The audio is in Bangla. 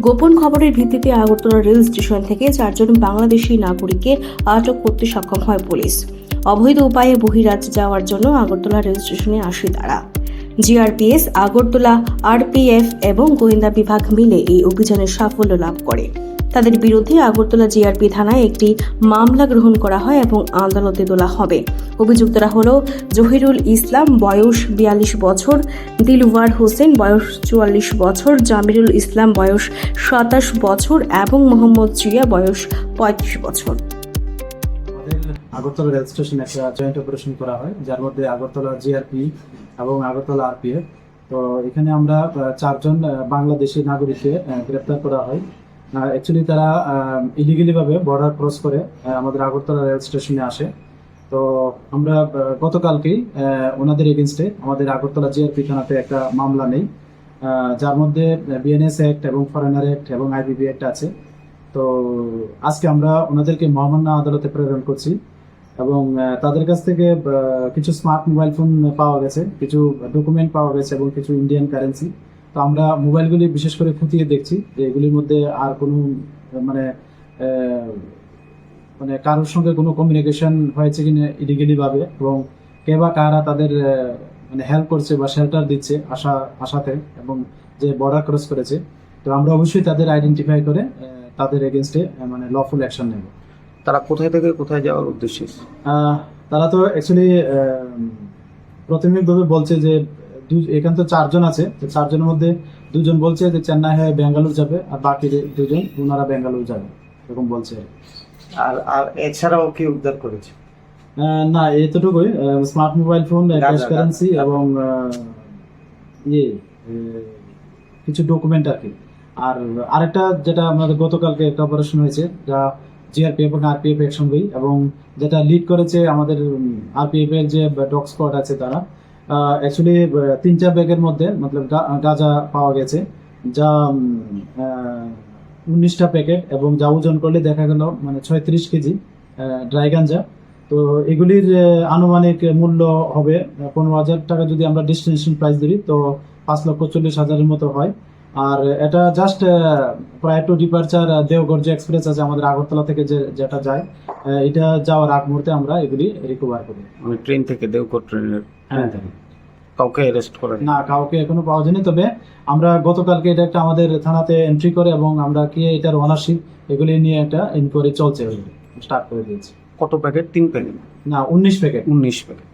গোপন খবরের ভিত্তিতে আগরতলা রেল স্টেশন থেকে চারজন বাংলাদেশি নাগরিককে আটক করতে সক্ষম হয় পুলিশ। অবৈধ উপায়ে বহিরাজ্যে যাওয়ার জন্য আগরতলা রেল স্টেশনে আসে তারা। জিআরপিএস, আগরতলা, আরপিএফ এবং গোয়েন্দা বিভাগ মিলে এই অভিযানের সাফল্য লাভ করে। তাদের বিরুদ্ধে আগরতলা জিআরপি থানায় একটি মামলা গ্রহণ করা হয় এবং আদালতে তোলা হবে। অভিযুক্তরা হল জহিরুল ইসলাম, বয়স বিয়াল্লিশ বছর, দিলওয়ার হোসেন, বয়স চুয়াল্লিশ বছর, জামিরুল ইসলাম, বয়স সাতাশ বছর এবং মোহাম্মদ জিয়া, বয়স পঁয়ত্রিশ বছর। আগরতলা রেল একটা জয়েন্ট অপারেশন করা হয়, যার মধ্যে আগরতলা জিআরপি এবং আগরতলা আরপিএফ। তো এখানে আমরা চারজন বাংলাদেশি নাগরিককে গ্রেপ্তার করা হয়। অ্যাকচুয়ালি তারা ইলিগেলি ভাবে বর্ডার ক্রস করে আমাদের আগরতলা রেল স্টেশনে আসে। তো আমরা গতকালকেই ওনাদের এগেনস্টে আমাদের আগরতলা জিআরপি থানাতে একটা মামলা নেই। যার মধ্যে বিএনএস অ্যাক্ট এবং ফরেনার অ্যাক্ট এবং আইবিবি অ্যাক্ট আছে। তো আজকে আমরা ওনাদেরকে মহামান্য আদালতে প্রেরণ করছি এবং তাদের কাছ থেকে কিছু স্মার্ট মোবাইল ফোন পাওয়া গেছে, কিছু ডকুমেন্ট পাওয়া গেছে এবং কিছু ইন্ডিয়ান কারেন্সি তো আমরা মোবাইলগুলি বিশেষ করে খতিয়ে দেখছি যে এগুলির মধ্যে আর কোনো মানে মানে কারোর সঙ্গে কোনো কমিউনিকেশন হয়েছে কিনা ইলিগেলি ভাবে এবং কে বা কারা তাদের মানে হেল্প করছে বা শেল্টার দিচ্ছে আশা আশাতে এবং যে বর্ডার ক্রস করেছে তো আমরা অবশ্যই তাদের আইডেন্টিফাই করে তাদের এগেনস্টে মানে লফুল অ্যাকশন নেব। তারা কোথায় থেকে কোথায় যাওয়ার উদ্দেশ্যে? তারা তো অ্যাকচুয়ালি প্রাথমিকভাবে বলছে যে দু- এখানে তো চারজন আছে তো চারজনের মধ্যে দুজন বলছে যে চেন্নাই হয়ে ব্যাঙ্গালোর যাবে আর বাকি দুজন ওনারা ব্যাঙ্গালোর যাবে এরকম বলছে আর আর এছাড়াও কি উদ্ধার করেছে? না এতটুকুই smart mobile phone cash currency এবং ইয়ে কিছু ডকুমেন্ট আর কি। আর আরেকটা যেটা আমাদের গতকালকে একটা অপারেশন হয়েছে যা জিআরপি এবং আরপিএফ একসঙ্গেই এবং যেটা লিড করেছে আমাদের আরপিএফ এর যে ডগ স্কোয়াড আছে তারা অ্যাকচুয়ালি তিন চার ব্যাগের মধ্যে, মতলব গাঁজা পাওয়া গেছে, যা উনিশটা প্যাকেট এবং যা ওজন করলে দেখা গেল মানে ছয়ত্রিশ কেজি ড্রাই গাঞ্জা তো এগুলির আনুমানিক মূল্য হবে, পনেরো হাজার টাকা যদি আমরা ডিস্টিনেশন প্রাইস ধরি, তো পাঁচ লক্ষ চল্লিশ হাজারের মতো হয়। আর এটা জাস্ট প্রায় টু ডিপার্চার দেওঘর যে এক্সপ্রেস আছে আমাদের আগরতলা থেকে যে যেটা যায় এটা যাওয়ার আগ মুহূর্তে আমরা এগুলি রিকভার করি। মানে ট্রেন থেকে দেওঘর ট্রেনের হ্যাঁ। কাউকে অ্যারেস্ট করে না? কাউকে এখনও পাওয়া যায়নি। তবে আমরা গতকালকে এটা একটা আমাদের থানাতে এন্ট্রি করে এবং আমরা কি এটার ওনারশিপ এগুলি নিয়ে একটা ইনকোয়ারি চলছে স্টার্ট করে দিয়েছি। কত প্যাকেট তিন প্যাকেট না উনিশ প্যাকেট উনিশ প্যাকেট